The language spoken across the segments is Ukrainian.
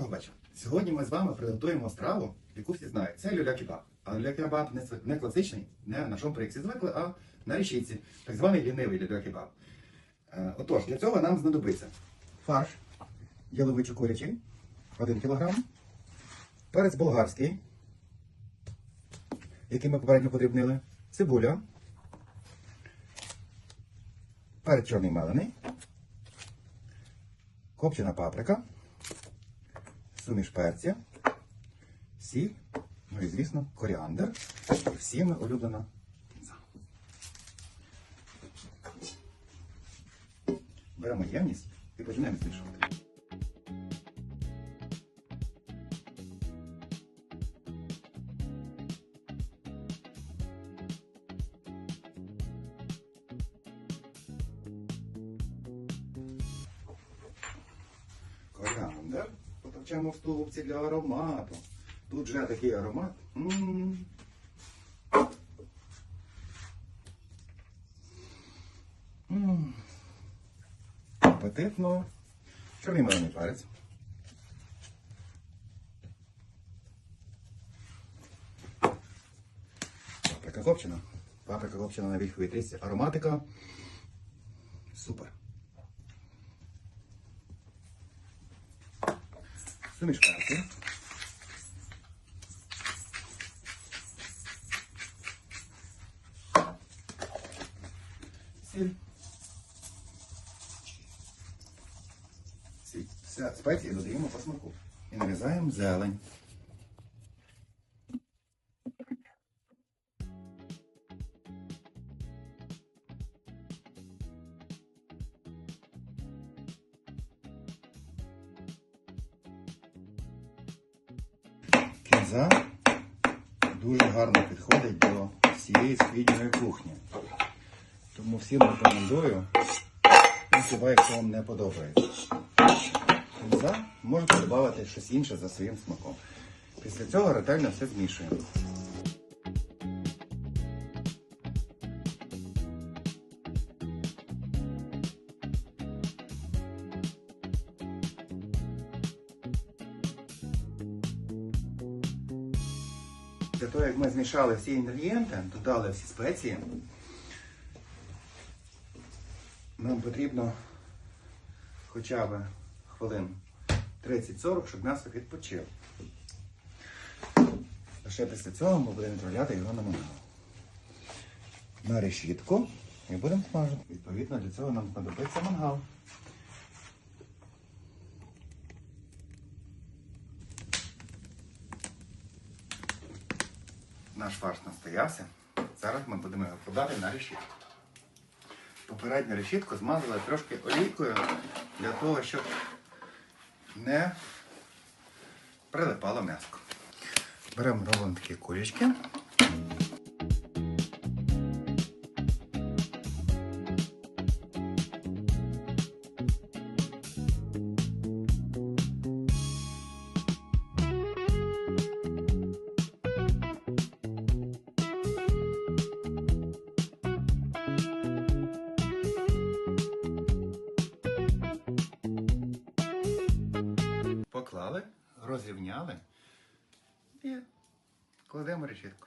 Вечора. Сьогодні ми з вами приготуємо страву, яку всі знають. Це люля-кебаб. А люля-кебаб не, класичний, не на нашому проєкті звикли, а на решітці. Так званий лінивий люля-кебаб. Е, Отож, для цього нам знадобиться фарш яловичий курячий 1 кг, перець болгарський, який ми попередньо подрібнили, цибуля, перець чорний мелений, копчена паприка, суміш перця, сіль, ну і, звісно, коріандр і всіми улюблена кінза. Беремо ємність і починаємо змішувати. Потовчемо в столовці для аромату. Тут вже такий аромат. М. М. Апетитно. Чорний мелений перець. Паприка копчена. Паприка копчена на вільховій трісці. Ароматика. Супер. Суміш перцю. Сіль. Сіль. Додаємо по смаку. І нарізаємо зелень. Кінза дуже гарно підходить до всієї східної кухні. Тому всім рекомендую, ну, хіба якщо вам не подобається. Кінза можете додати щось інше за своїм смаком. Після цього ретельно все змішуємо. Після того, як ми змішали всі інгредієнти, додали всі спеції, нам потрібно хоча б хвилин 30-40, щоб м'ясо відпочило. Лише після цього ми будемо відправляти його на мангал. На решітку і будемо смажити. Відповідно, для цього нам знадобиться мангал. Наш фарш настоявся. Зараз ми будемо його подати на решітку. Попередню решітку змазали трошки олійкою для того, щоб не прилипало м'яско. Беремо ровно такі кулечки. Розрівняли і кладемо решітку.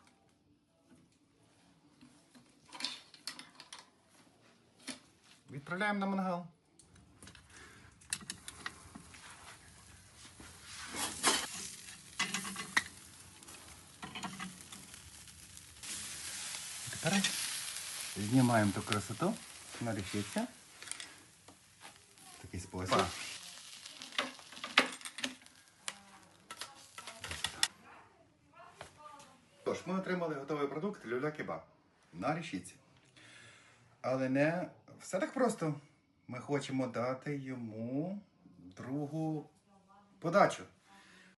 Відправляємо на мангал. Тепер знімаємо ту красоту на решітці. Такий спосіб. Тож, ми отримали готовий продукт люля кебаб на рішіці. Але не все так просто. Ми хочемо дати йому другу подачу.